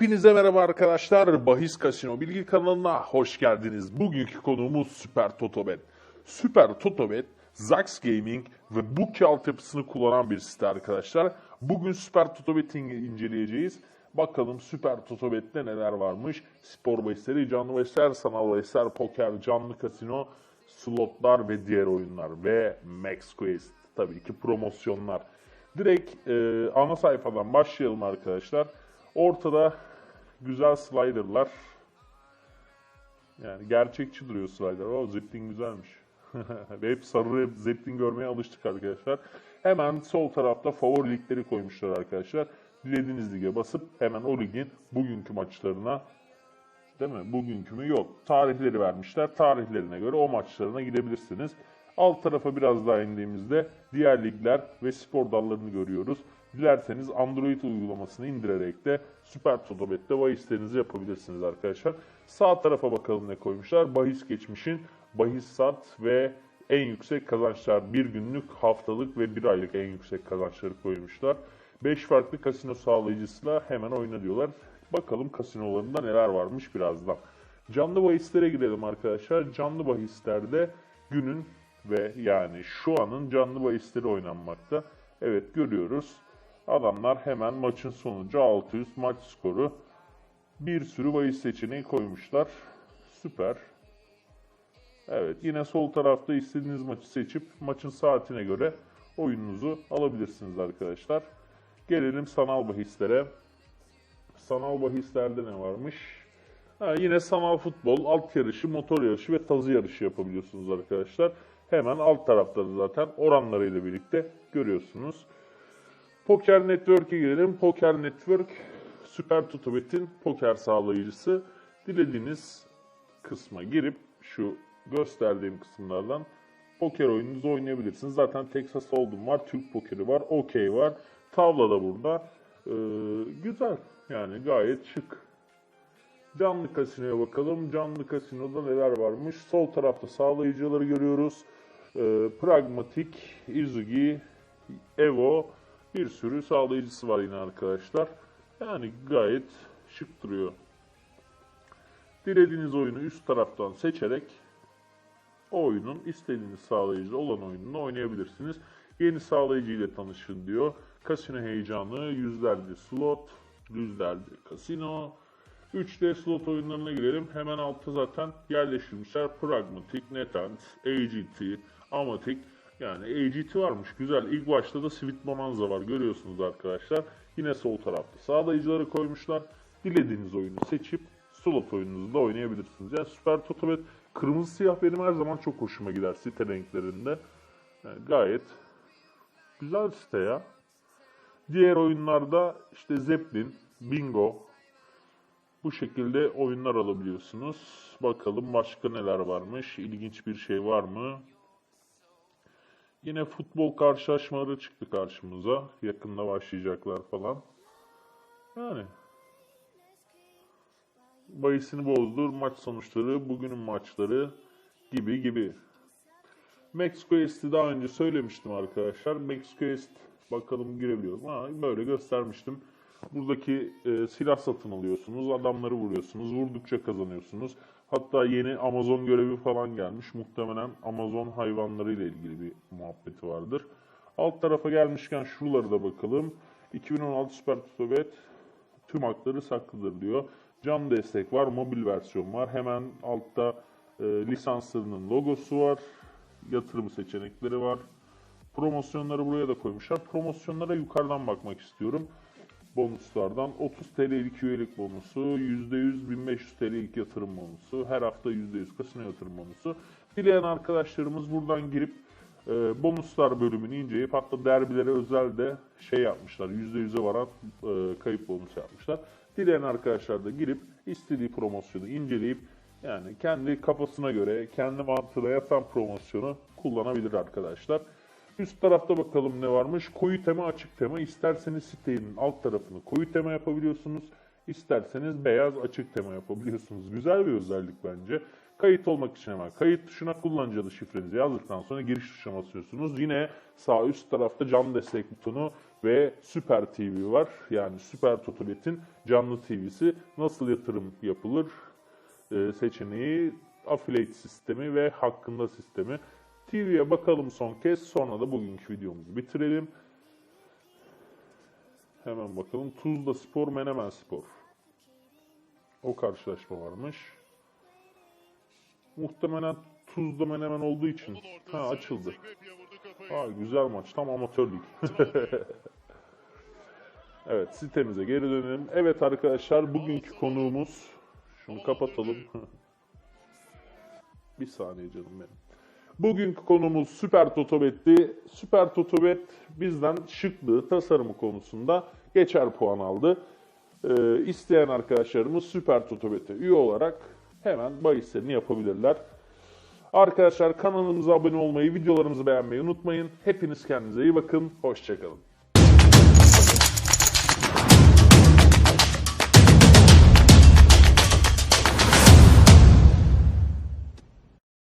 Hepinize merhaba arkadaşlar. Bahis Kasino Bilgi kanalına hoş geldiniz. Bugünkü konuğumuz Süper Totobet. Süper Totobet, Zax Gaming ve Bookie altyapısını kullanan bir site arkadaşlar. Bugün Süper Totobet'i inceleyeceğiz. Bakalım Süper Totobet'te neler varmış. Spor bahisleri, canlı bahisler, sanal bahisler, poker, canlı kasino, slotlar ve diğer oyunlar. Ve Max Quest tabii ki promosyonlar. Direkt e, ana sayfadan başlayalım arkadaşlar. Ortada güzel slider'lar. Yani gerçekçi duruyor slider. O Zeppelin güzelmiş. Ve hep sarı hep görmeye alıştık arkadaşlar. Hemen sol tarafta favori ligleri koymuşlar arkadaşlar. Dilediğiniz lige basıp hemen o ligin bugünkü maçlarına Değil mi? Bugünkü mü? Yok. Tarihleri vermişler. Tarihlerine göre o maçlarına gidebilirsiniz. Alt tarafa biraz daha indiğimizde diğer ligler ve spor dallarını görüyoruz. Dilerseniz Android uygulamasını indirerek de Süper Totobet'te bahislerinizi yapabilirsiniz arkadaşlar. Sağ tarafa bakalım ne koymuşlar. Bahis geçmişin bahis sat ve en yüksek kazançlar bir günlük, haftalık ve bir aylık en yüksek kazançları koymuşlar. 5 farklı kasino sağlayıcısıyla hemen oyna diyorlar. Bakalım kasinolarında neler varmış birazdan. Canlı bahislere girelim arkadaşlar. Canlı bahislerde günün ve yani şu anın canlı bahisleri oynanmakta. Evet görüyoruz. Adamlar hemen maçın sonucu 600 maç skoru. Bir sürü bahis seçeneği koymuşlar. Süper. Evet yine sol tarafta istediğiniz maçı seçip maçın saatine göre oyununuzu alabilirsiniz arkadaşlar. Gelelim sanal bahislere. Sanal bahislerde ne varmış? Ha, yine sanal futbol, alt yarışı, motor yarışı ve tazı yarışı yapabiliyorsunuz arkadaşlar. Hemen alt tarafta da zaten oranlarıyla birlikte görüyorsunuz. Poker Network'e girelim. Poker Network, Süper Tutubet'in poker sağlayıcısı. Dilediğiniz kısma girip şu gösterdiğim kısımlardan poker oyununuzu oynayabilirsiniz. Zaten Texas Hold'em var, Türk pokeri var, OK var. Tavla da burada. Ee, güzel. Yani gayet şık. Canlı kasinoya bakalım. Canlı kasinoda neler varmış? Sol tarafta sağlayıcıları görüyoruz. Ee, Pragmatic, Izugi, Evo bir sürü sağlayıcısı var yine arkadaşlar. Yani gayet şık duruyor. Dilediğiniz oyunu üst taraftan seçerek oyunun istediğiniz sağlayıcıda olan oyununu oynayabilirsiniz. Yeni sağlayıcı ile tanışın diyor. Kasino heyecanı, yüzlerce slot, yüzlerce kasino. 3D slot oyunlarına girelim. Hemen altta zaten yerleştirmişler. Pragmatic, Netent, AGT, Amatic. Yani AGT varmış. Güzel. İlk başta da Sweet Bonanza var. Görüyorsunuz arkadaşlar. Yine sol tarafta sağlayıcıları koymuşlar. Dilediğiniz oyunu seçip slot oyununuzu da oynayabilirsiniz. Yani Süper Totobet kırmızı siyah benim her zaman çok hoşuma gider site renklerinde. Yani gayet güzel site ya. Diğer oyunlarda işte Zeppelin, Bingo bu şekilde oyunlar alabiliyorsunuz. Bakalım başka neler varmış. İlginç bir şey var mı? Yine futbol karşılaşmaları çıktı karşımıza. Yakında başlayacaklar falan. Yani bahisini bozdur, maç sonuçları, bugünün maçları gibi gibi. Max Quest'i daha önce söylemiştim arkadaşlar. Max Quest bakalım girebiliyorum. Ha, böyle göstermiştim. Buradaki e, silah satın alıyorsunuz, adamları vuruyorsunuz, vurdukça kazanıyorsunuz. Hatta yeni Amazon görevi falan gelmiş. Muhtemelen Amazon hayvanları ile ilgili bir muhabbeti vardır. Alt tarafa gelmişken şuraları da bakalım. 2016 Süper Tutobet tüm hakları saklıdır diyor. Cam destek var, mobil versiyon var. Hemen altta e, lisanslarının logosu var. Yatırım seçenekleri var. Promosyonları buraya da koymuşlar. Promosyonlara yukarıdan bakmak istiyorum. Bonuslardan 30 TL'lik üyelik bonusu, %100 1500 TL'lik yatırım bonusu, her hafta %100 kasino yatırım bonusu. Dileyen arkadaşlarımız buradan girip e, bonuslar bölümünü inceleyip hatta derbilere özel de şey yapmışlar. %100'e varan e, kayıp bonusu yapmışlar. Dileyen arkadaşlar da girip istediği promosyonu inceleyip yani kendi kafasına göre, kendi mantığına yatan promosyonu kullanabilir arkadaşlar. Üst tarafta bakalım ne varmış. Koyu tema, açık tema. İsterseniz sitenin alt tarafını koyu tema yapabiliyorsunuz. İsterseniz beyaz, açık tema yapabiliyorsunuz. Güzel bir özellik bence. Kayıt olmak için hemen kayıt tuşuna kullanıcı adı şifrenizi yazdıktan sonra giriş tuşuna basıyorsunuz. Yine sağ üst tarafta canlı destek butonu ve Süper TV var. Yani Süper Totobet'in canlı TV'si nasıl yatırım yapılır e, seçeneği, affiliate sistemi ve hakkında sistemi. TV'ye bakalım son kez sonra da bugünkü videomuzu bitirelim. Hemen bakalım. Tuzla Spor, Menemen Spor. O karşılaşma varmış. Muhtemelen Tuzla Menemen olduğu için. Ha açıldı. Ha, güzel maç. Tam amatör lig. evet sitemize geri dönelim. Evet arkadaşlar bugünkü konuğumuz. Şunu kapatalım. Bir saniye canım benim. Bugünkü konumuz Süper Totobet'ti. Süper Totobet bizden şıklığı, tasarımı konusunda geçer puan aldı. Ee, isteyen arkadaşlarımız Süper Totobet'e üye olarak hemen bahislerini yapabilirler. Arkadaşlar kanalımıza abone olmayı, videolarımızı beğenmeyi unutmayın. Hepiniz kendinize iyi bakın. Hoşçakalın.